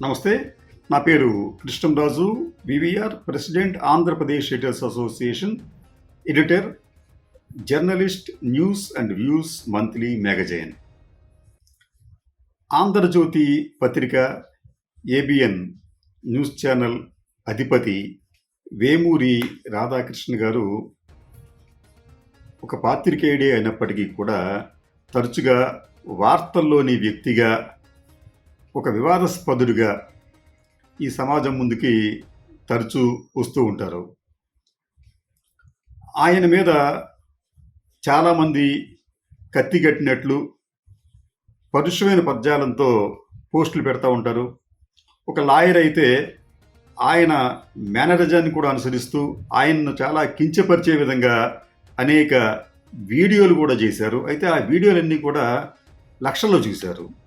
నమస్తే నా పేరు Krishnamraju VVR president Andhra Pradesh editors association editor journalist news and views monthly magazine. Andhra Jyothi పత్రిక ABN news channel అధిపతి వేమూరి రాధాకృష్ణ గారు ఒక పాత్రికేయుడే అయినప్పటికీ కూడా తరచుగా వార్తల్లోని వ్యక్తిగా ఒక వివాదాస్పదుడిగా ఈ సమాజం ముందుకి తరచూ వస్తూ ఉంటారు. ఆయన మీద చాలామంది కత్తిగట్టినట్లు పరుషమైన పద్యాలంతో పోస్టులు పెడతా ఉంటారు. ఒక లాయర్ అయితే ఆయన మేనరిజాన్ని కూడా అనుసరిస్తూ ఆయన్ను చాలా కించపరిచే విధంగా అనేక వీడియోలు కూడా చేశారు. అయితే ఆ వీడియోలన్నీ కూడా లక్షల్లో చూశారు.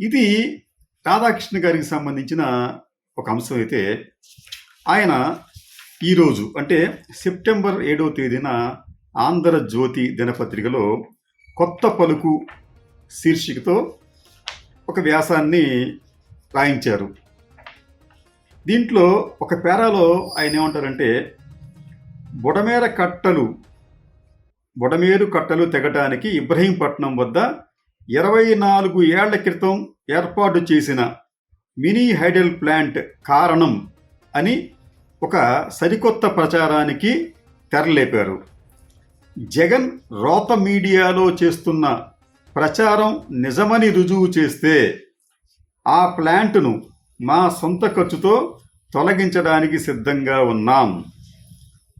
ఇది రాధాకృష్ణ గారికి సంబంధించిన ఒక అంశం అయితే. ఆయన ఈరోజు అంటే సెప్టెంబర్ ఏడవ తేదీన ఆంధ్రజ్యోతి దినపత్రికలో కొత్త పలుకు శీర్షికతో ఒక వ్యాసాన్ని రాయించారు. దీంట్లో ఒక పేరాలో ఆయన ఏమంటారంటే బుడమేర కట్టలు బుడమేరు కట్టలు తెగటానికి ఇబ్రహీంపట్నం వద్ద ఇరవై నాలుగు ఏళ్ళ క్రితం ఏర్పాటు చేసిన మినీ హైడల్ ప్లాంట్ కారణం అని ఒక సరికొత్త ప్రచారానికి తెరలేపారు. జగన్ రోత మీడియాలో చేస్తున్న ప్రచారం నిజమని రుజువు చేస్తే ఆ ప్లాంట్ను మా సొంత ఖర్చుతో తొలగించడానికి సిద్ధంగా ఉన్నాం.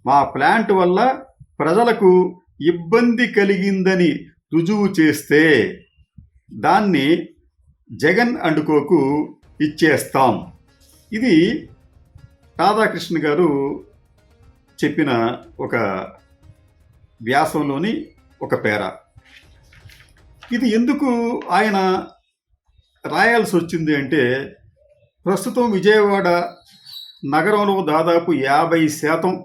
మా ప్లాంట్ వల్ల ప్రజలకు ఇబ్బంది కలిగిందని రుజువు చేస్తే దాన్ని జగన్ అండుకోకు ఇచ్చేస్తాం. ఇది రాధాకృష్ణ గారు చెప్పిన ఒక వ్యాసంలోని ఒక పేర. ఇది ఎందుకు ఆయన రాయాల్సి వచ్చింది అంటే ప్రస్తుతం విజయవాడ నగరంలో దాదాపు యాభై శాతం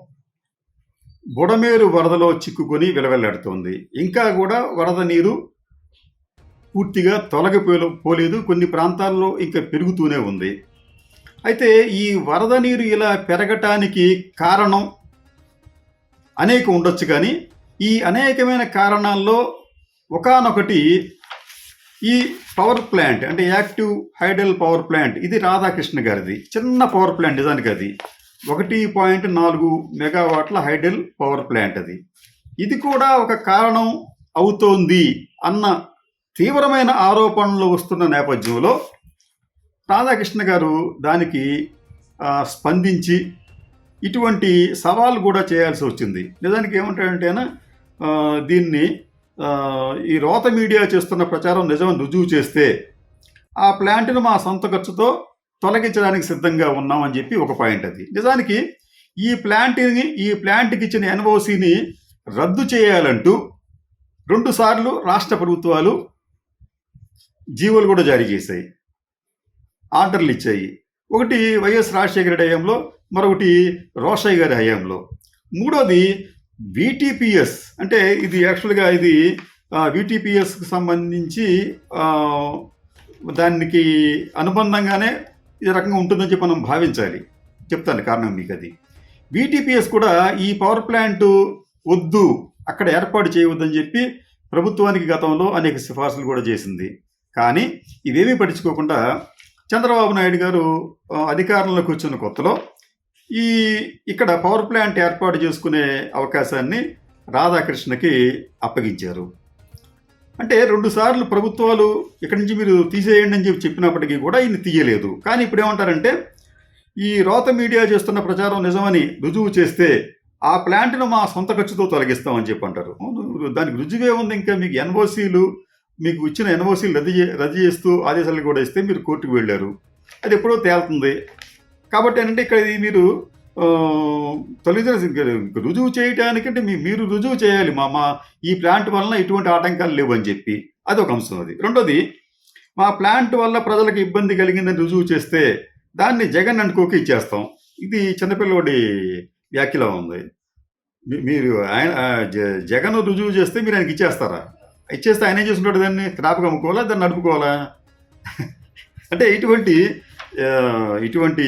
బుడమేరు వరదలో చిక్కుకొని విలవెల్లాడుతోంది. ఇంకా కూడా వరద నీరు పూర్తిగా తొలగిపోలే పోలేదు. కొన్ని ప్రాంతాల్లో ఇంకా పెరుగుతూనే ఉంది. అయితే ఈ వరద నీరు ఇలా పెరగటానికి కారణం అనేక ఉండొచ్చు కానీ ఈ అనేకమైన కారణాల్లో ఒకానొకటి ఈ పవర్ ప్లాంట్ అంటే యాక్టివ్ హైడల్ పవర్ ప్లాంట్ ఇది రాధాకృష్ణ గారిది. చిన్న పవర్ ప్లాంట్ నిజానికి అది. ఒకటి పాయింట్ నాలుగు మెగావాట్ల హైడల్ పవర్ ప్లాంట్ అది. ఇది కూడా ఒక కారణం అవుతోంది అన్న తీవ్రమైన ఆరోపణలు వస్తున్న నేపథ్యంలో రాధాకృష్ణ గారు దానికి స్పందించి ఇటువంటి సవాల్ కూడా చేయాల్సి వచ్చింది. నిజానికి ఏమంటాడంటేనా దీన్ని ఈ రోత మీడియా చేస్తున్న ప్రచారం నిజమని రుజువు చేస్తే ఆ ప్లాంట్ను మా సొంత ఖర్చుతో తొలగించడానికి సిద్ధంగా ఉన్నామని చెప్పి ఒక పాయింట్ అది. నిజానికి ఈ ప్లాంట్ని ఈ ప్లాంట్కి ఇచ్చిన ఎన్ఓసిని రద్దు చేయాలంటూ రెండుసార్లు రాష్ట్ర ప్రభుత్వాలు జీవోలు కూడా జారీ చేశాయి. ఆర్డర్లు ఇచ్చాయి. ఒకటి వైఎస్ రాజశేఖర రెడ్డి హయాంలో మరొకటి రోషయ్య గారి హయాంలో. మూడోది విటిపిఎస్ అంటే ఇది యాక్చువల్గా ఇది విటిపిఎస్కి సంబంధించి దానికి అనుబంధంగానే ఈ రకంగా ఉంటుందని చెప్పి మనం భావించాలి. చెప్తాను కారణం మీకు అది. విటిపిఎస్ కూడా ఈ పవర్ ప్లాంట్ వద్దు అక్కడ ఏర్పాటు చేయవద్దని చెప్పి ప్రభుత్వానికి గతంలో అనేక సిఫార్సులు కూడా చేసింది. కానీ ఇవేమీ పట్టించుకోకుండా చంద్రబాబు నాయుడు గారు అధికారంలోకి వచ్చిన కొత్తలో ఈ ఇక్కడ పవర్ ప్లాంట్ ఏర్పాటు చేసుకునే అవకాశాన్ని రాధాకృష్ణకి అప్పగించారు. అంటే రెండు సార్లు ప్రభుత్వాలు ఇక్కడి నుంచి మీరు తీసేయండి అని చెప్పి చెప్పినప్పటికీ కూడా ఈయన తీయలేదు. కానీ ఇప్పుడు ఏమంటారంటే ఈ రోత మీడియా చేస్తున్న ప్రచారం నిజమని రుజువు చేస్తే ఆ ప్లాంట్ను మా సొంత ఖర్చుతో తొలగిస్తామని చెప్పి అంటారు. దానికి రుజువే ఉంది. ఇంకా మీకు ఎన్ఓసీలు మీకు ఇచ్చిన ఎన్ఓసీలు రద్దు చే రద్దు చేస్తూ ఆదేశాలు కూడా ఇస్తే మీరు కోర్టుకు వెళ్ళారు. అది ఎప్పుడో తేలుతుంది. కాబట్టి ఏంటంటే ఇక్కడ ఇది మీరు ఆ, తొలగించాల్సి రుజువు చేయటానికంటే మీ మీరు రుజువు చేయాలి. మా మా ఈ ప్లాంట్ వలన ఎటువంటి ఆటంకాలు లేవు అని చెప్పి. అది ఒక అంశం అది. రెండోది మా ప్లాంట్ వల్ల ప్రజలకు ఇబ్బంది కలిగిందని రుజువు చేస్తే దాన్ని జగన్ అనుకోకి ఇచ్చేస్తాం. ఇది చిన్నపిల్లవాడి వ్యాఖ్యలో ఉంది. మీరు ఆయన జ- జగన్ రుజువు చేస్తే మీరు ఆయనకి ఇచ్చేస్తారా? ఇచ్చేస్తే ఆయన ఏం దాన్ని. క్రాప్కి అమ్ముకోవాలా దాన్ని నడుపుకోవాలా? అంటే ఇటువంటి ఇటువంటి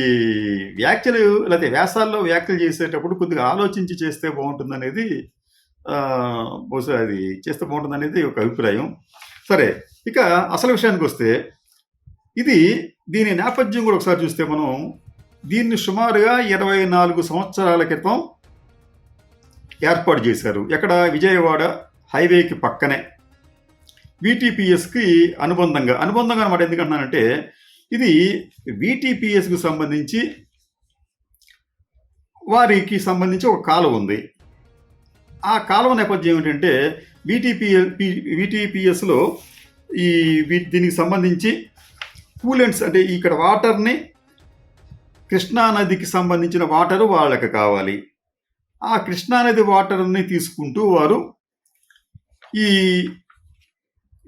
వ్యాఖ్యలు లేకపోతే వ్యాసాల్లో వ్యాఖ్యలు చేసేటప్పుడు కొద్దిగా ఆలోచించి చేస్తే బాగుంటుందనేది బహుశా అది చేస్తే బాగుంటుందనేది ఒక అభిప్రాయం. సరే ఇక అసలు విషయానికి వస్తే ఇది దీని నేపథ్యం కూడా ఒకసారి చూస్తే మనం దీన్ని సుమారుగా ఇరవై నాలుగు సంవత్సరాల క్రితం ఏర్పాటు చేశారు. ఎక్కడ? విజయవాడ హైవేకి పక్కనే. విటిపిఎస్కి అనుబంధంగా అనుబంధంగా అనమాట ఎందుకంటున్నానంటే ఇది విటిపిఎస్కి సంబంధించి వారికి సంబంధించి ఒక కాలువ ఉంది. ఆ కాలువ నేపథ్యం ఏమిటంటే విటిపిఎల్ విటిపిఎస్లో ఈ వీ- దీనికి సంబంధించి కూలెంట్స్ అంటే ఇక్కడ వాటర్ని కృష్ణానదికి సంబంధించిన వాటర్ వాళ్ళకి కావాలి. ఆ కృష్ణానది వాటర్ని తీసుకుంటూ వారు ఈ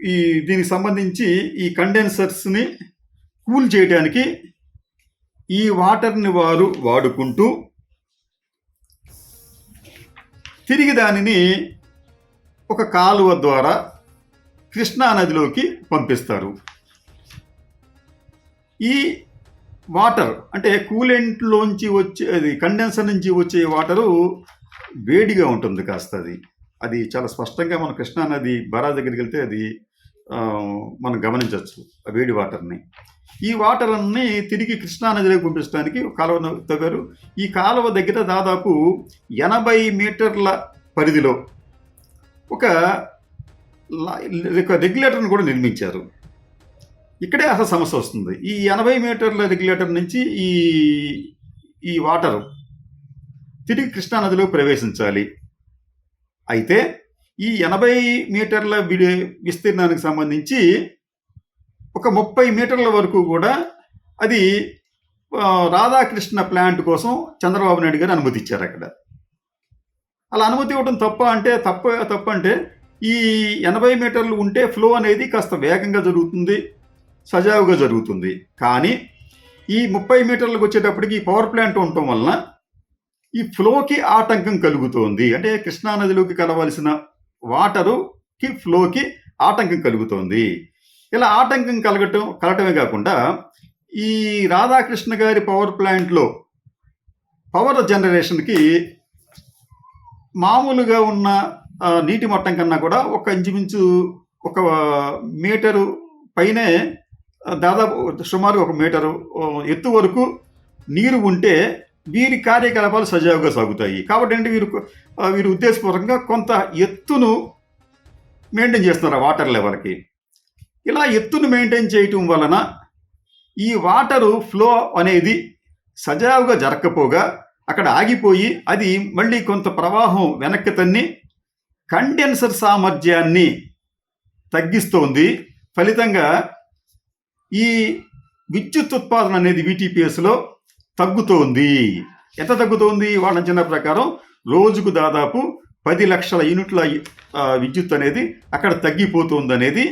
ఈ దీనికి సంబంధించి ఈ కండెన్సర్స్ని కూల్ చేయడానికి ఈ వాటర్ని వారు వాడుకుంటూ తిరిగి దానిని ఒక కాలువ ద్వారా కృష్ణా నదిలోకి పంపిస్తారు. ఈ వాటర్ అంటే కూలెంట్లోంచి వచ్చే అది కండెన్సర్ నుంచి వచ్చే వాటరు వేడిగా ఉంటుంది కాస్త అది. అది చాలా స్పష్టంగా మన కృష్ణా నది బరా దగ్గరికి వెళ్తే అది మనం గమనించవచ్చు ఆ వేడి వాటర్ని. ఈ వాటర్ అన్ని తిరిగి కృష్ణానదిలోకి పంపించడానికి కాలువ కాలువను తవ్వారు. ఈ కాలువ దగ్గర దాదాపు ఎనభై మీటర్ల పరిధిలో ఒక ఒక రెగ్యులేటర్ని కూడా నిర్మించారు. ఇక్కడే అసలు సమస్య వస్తుంది. ఈ ఎనభై మీటర్ల రెగ్యులేటర్ నుంచి ఈ ఈ వాటర్ తిరిగి కృష్ణా నదిలో ప్రవేశించాలి. అయితే ఈ ఎనభై మీటర్ల విడి విస్తీర్ణానికి సంబంధించి ఒక ముప్పై మీటర్ల వరకు కూడా అది రాధాకృష్ణ ప్లాంట్ కోసం చంద్రబాబు నాయుడు గారు అనుమతి ఇచ్చారు అక్కడ. అలా అనుమతి ఇవ్వడం తప్ప అంటే తప్ప తప్ప అంటే ఈ ఎనభై మీటర్లు ఉంటే ఫ్లో అనేది కాస్త వేగంగా జరుగుతుంది సజావుగా జరుగుతుంది. కానీ ఈ ముప్పై మీటర్లకు వచ్చేటప్పటికి ఈ పవర్ ప్లాంట్ ఉండటం వలన ఈ ఫ్లోకి ఆటంకం కలుగుతోంది. అంటే కృష్ణా నదిలోకి కలవాల్సిన వాటరుకి ఫ్లోకి ఆటంకం కలుగుతోంది. ఇలా ఆటంకం కలగటం కలగటమే కాకుండా ఈ రాధాకృష్ణ గారి పవర్ ప్లాంట్లో పవర్ జనరేషన్కి మామూలుగా ఉన్న నీటి మట్టం కన్నా కూడా ఒక ఇంచుమించు ఒక మీటరు పైనే దాదాపు సుమారు ఒక మీటరు ఎత్తు వరకు నీరు ఉంటే వీరి కార్యకలాపాలు సజావుగా సాగుతాయి. కాబట్టి అంటే వీరు వీరు ఉద్దేశపూర్వకంగా కొంత ఎత్తును మెయింటైన్ చేస్తున్నారు ఆ వాటర్ లెవెల్కి ఇలా ఎత్తును మెయింటైన్ చేయటం వలన ఈ వాటరు ఫ్లో అనేది సజావుగా జరగకపోగా అక్కడ ఆగిపోయి అది మళ్ళీ కొంత ప్రవాహం వెనక్కి తన్ని కండెన్సర్ సామర్థ్యాన్ని తగ్గిస్తోంది. ఫలితంగా ఈ విద్యుత్ ఉత్పాదన అనేది విటిపిఎస్లో తగ్గుతోంది. ఎంత తగ్గుతోంది? వాళ్ళ అంచనా ప్రకారం రోజుకు దాదాపు పది లక్షల యూనిట్ల విద్యుత్ అనేది అక్కడ తగ్గిపోతుంది అనేది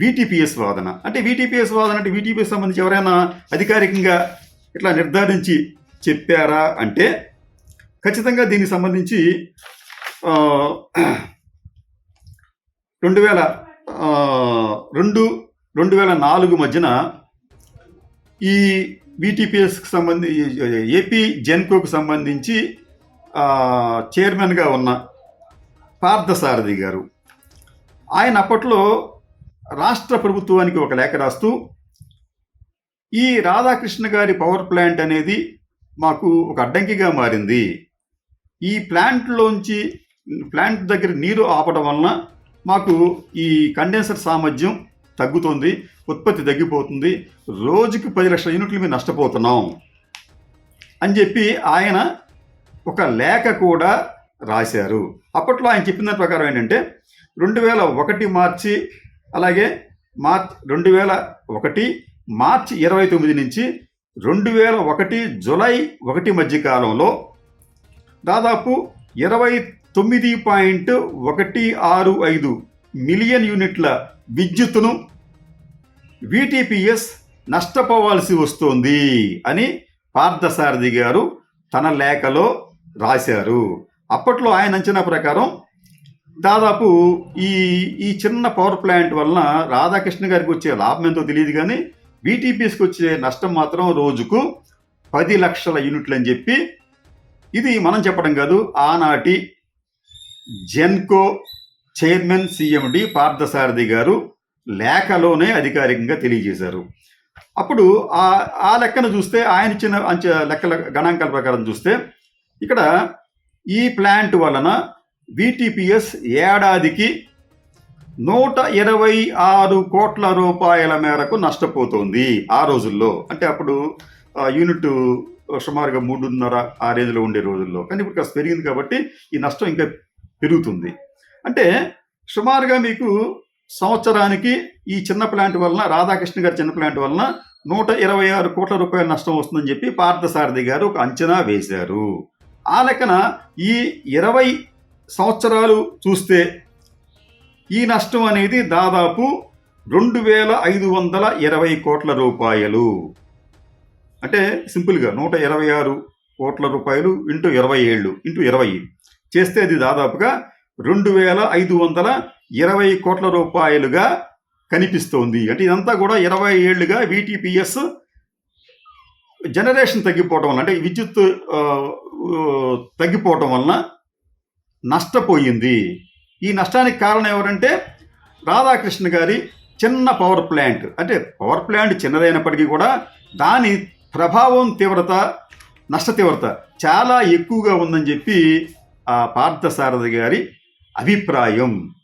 వీటీపీఎస్ వాదన. అంటే వీటీపీఎస్ వాదన అంటే వీటీపీఎస్ సంబంధించి ఎవరైనా అధికారికంగా ఇట్లా నిర్ధారించి చెప్పారా అంటే ఖచ్చితంగా దీనికి సంబంధించి రెండు వేల రెండు రెండు వేల నాలుగు మధ్యన ఈ బీటీపీఎస్కి సంబంధించి ఏపీ జెన్కోకు సంబంధించి చైర్మన్గా ఉన్న పార్థసారథి గారు ఆయన అప్పట్లో రాష్ట్ర ప్రభుత్వానికి ఒక లేఖ రాస్తూ ఈ రాధాకృష్ణ గారి పవర్ ప్లాంట్ అనేది మాకు ఒక అడ్డంకిగా మారింది. ఈ ప్లాంట్లోంచి ప్లాంట్ దగ్గర నీరు ఆపడం వలన మాకు ఈ కండెన్సర్ సామర్థ్యం తగ్గుతుంది. ఉత్పత్తి తగ్గిపోతుంది. రోజుకి పది లక్షల యూనిట్లు మేము నష్టపోతున్నాం అని చెప్పి ఆయన ఒక లేఖ కూడా రాశారు. అప్పట్లో ఆయన చెప్పిన ప్రకారం ఏంటంటే రెండు వేల ఒకటి మార్చి అలాగే మార్చ్ రెండు వేల ఒకటి మార్చి ఇరవై తొమ్మిది నుంచి రెండు వేల ఒకటి జులై ఒకటి మధ్య కాలంలో దాదాపు ఇరవై తొమ్మిది పాయింట్ ఒకటి ఆరు ఐదు మిలియన్ యూనిట్ల విద్యుత్తును విటిపిఎస్ నష్టపోవాల్సి వస్తోంది అని పార్థసారథి గారు తన లేఖలో రాశారు. అప్పట్లో ఆయన అంచనా ప్రకారం దాదాపు ఈ ఈ చిన్న పవర్ ప్లాంట్ వలన రాధాకృష్ణ గారికి వచ్చే లాభం ఎంతో తెలియదు కానీ వీటీపీఎస్కి వచ్చే నష్టం మాత్రం రోజుకు పది లక్షల యూనిట్లు అని చెప్పి ఇది మనం చెప్పడం కాదు ఆనాటి జెన్కో చైర్మన్ సిఎండి పార్థసారథి గారు లేఖలోనే అధికారికంగా తెలియజేశారు. అప్పుడు ఆ ఆ లెక్కను చూస్తే ఆయన ఇచ్చిన అంచె లెక్కల గణాంకాల ప్రకారం చూస్తే ఇక్కడ ఈ ప్లాంట్ వలన విటిపిఎస్ ఏడాదికి నూట ఇరవై ఆరు కోట్ల రూపాయల మేరకు నష్టపోతోంది ఆ రోజుల్లో. అంటే అప్పుడు యూనిట్ సుమారుగా మూడున్నర ఆ రేంజ్లో ఉండే రోజుల్లో. కానీ ఇప్పుడు కాస్త పెరిగింది కాబట్టి ఈ నష్టం ఇంకా పెరుగుతుంది. అంటే సుమారుగా మీకు సంవత్సరానికి ఈ చిన్న ప్లాంట్ వలన రాధాకృష్ణ గారి చిన్న ప్లాంట్ వలన నూట ఇరవై ఆరు కోట్ల రూపాయల నష్టం వస్తుందని చెప్పి పార్థసారథి గారు ఒక అంచనా వేశారు. ఆ లెక్కన ఈ ఇరవై సంవత్సరాలు చూస్తే ఈ నష్టం అనేది దాదాపు రెండు వేల ఐదు వందల ఇరవై కోట్ల రూపాయలు. అంటే సింపుల్గా నూట ఇరవై ఆరు కోట్ల రూపాయలు ఇంటూ ఇరవై ఏళ్ళు ఇంటూ ఇరవై. చేస్తే అది దాదాపుగా రెండు వేల ఐదు వందల ఇరవై కోట్ల రూపాయలుగా కనిపిస్తోంది. అంటే ఇదంతా కూడా ఇరవై ఏళ్ళుగా వీటీపీఎస్ జనరేషన్ తగ్గిపోవటం వల్ల అంటే విద్యుత్ తగ్గిపోవటం వలన నష్టపోయింది. ఈ నష్టానికి కారణం ఎవరంటే రాధాకృష్ణ గారి చిన్న పవర్ ప్లాంట్ అంటే పవర్ ప్లాంట్ చిన్నదైనప్పటికీ కూడా దాని ప్రభావం తీవ్రత నష్ట తీవ్రత చాలా ఎక్కువగా ఉందని చెప్పి ఆ పార్థసారథి గారి అభిప్రాయం.